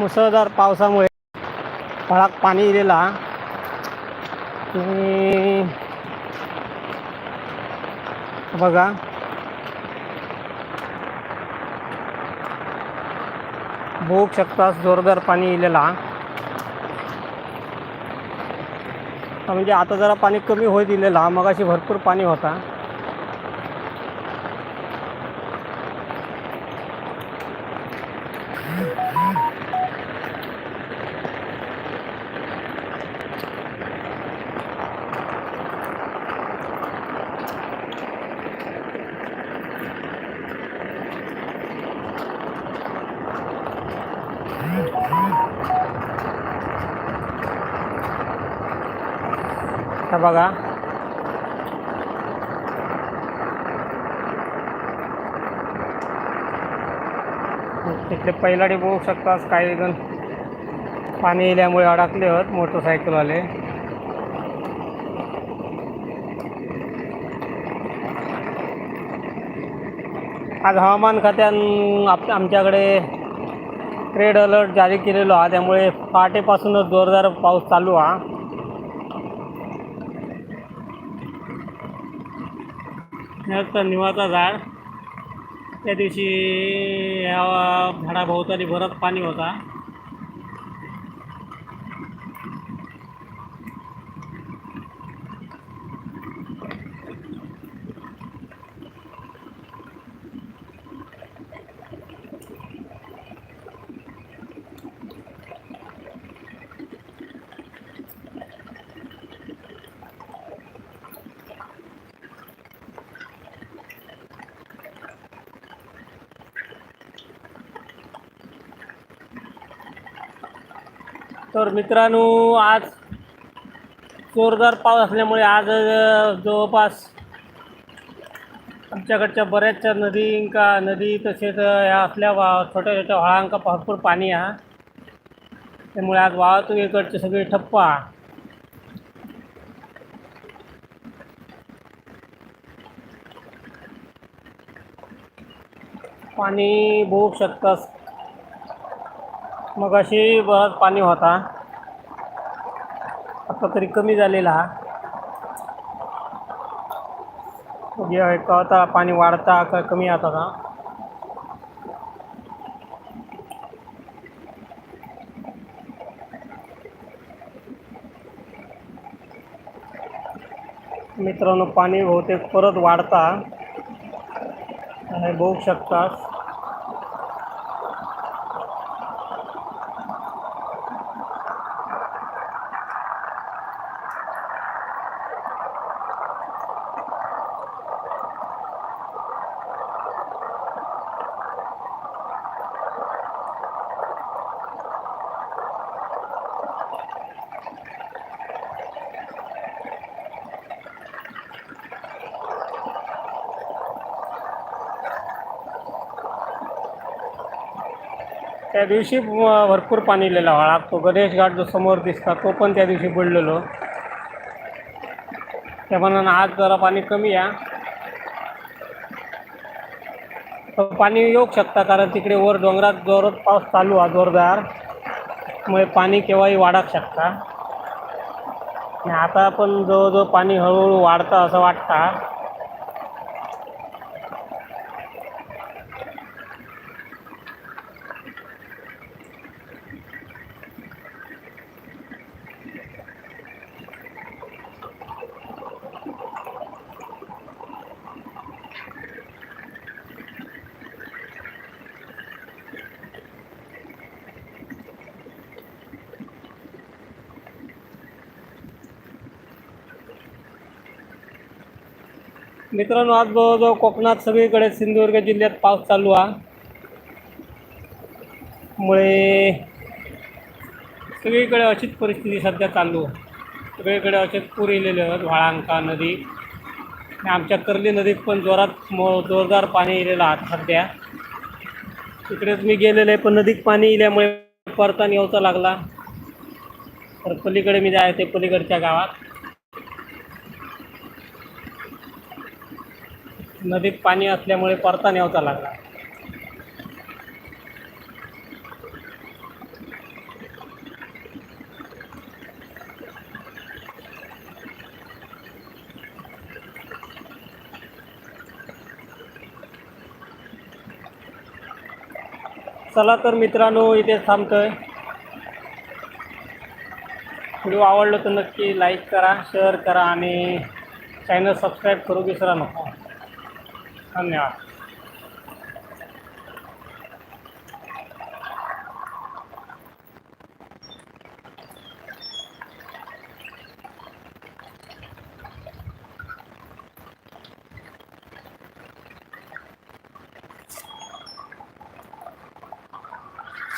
मुसळधार पावसामुळे फळाक पाणी दिलेला. आणि बघा. बघू शकता जोरदार पाणी इलेला म्हणजे आता जरा पाणी कमी होत दिलेला. मगाशी भरपूर पाणी होता. आता बघा. तिथले पहिलाडी बघू शकतास काही जण पाणी येल्यामुळे अडकले होत मोटरसायकलवाले. आज हवामान खात्यान आप आमच्याकडे रेड अलर्ट जारी केलेलो हा त्यामुळे पहाटेपासूनच जोरदार पाऊस चालू हा. तर निवाचा झाड. त्या दिवशी ह्या झाडाभोवताली बरंच पाणी होता. तर मित्रांनो आज जोरदार पाऊस असल्यामुळे आज जवळपास आमच्याकडच्या बऱ्याचशा नदींका नदी तसेच ह्या असल्या वा छोट्या छोट्या व्हाळांका भरपूर पाणी हा त्यामुळे आज वाहतूक इकडचे सगळे ठप्प. हा पाणी बघू शकतास. मग अशी बरंच पाणी होता. आता तरी कमी झालेला. हा कळता पाणी वाढता का कमी आता का? मित्रांनो पाणी बहुतेक परत वाढता. हे बघू शकतास. त्या दिवशी भरपूर पाणी लिहिला वाळा तो गणेश घाट जो समोर दिसता तो पण त्या दिवशी बुडलेलो. त्या म्हणून आज जरा पाणी कमी या. पाणी येऊ शकता कारण तिकडे वर डोंगरात जोरात पाऊस चालू आहे जोरदार. मुळे पाणी केव्हाही वाढत शकता. आणि आता पण जवळजवळ पाणी हळूहळू वाढतं असं वाटतं. मित्रांनो आज जवळजवळ कोकणात सगळीकडे सिंधुदुर्ग जिल्ह्यात पाऊस चालू आहे. मुळे सगळीकडे अशीच परिस्थिती सध्या चालू आहे. सगळीकडे असेच पूर येलेले आहेत व्हाळांका नदी आणि आमच्या कर्ली नदीत पण जोरात मो जोरदार पाणी येलेलं आहे सध्या. तिकडेच मी गेलेलो आहे पण नदीत पाणी इल्यामुळे परतान येऊचा लागला. तर पलीकडे मी जाय ते पलीकडच्या गावात. नदीत पाणी असल्यामुळे परता न्यावचा लागला. चला तर मित्रांनो इथे थांबतोय. व्हिडिओ आवडलं तर नक्की लाईक करा शेअर करा आणि चॅनल सबस्क्राईब करू विसरा नका. 看着没有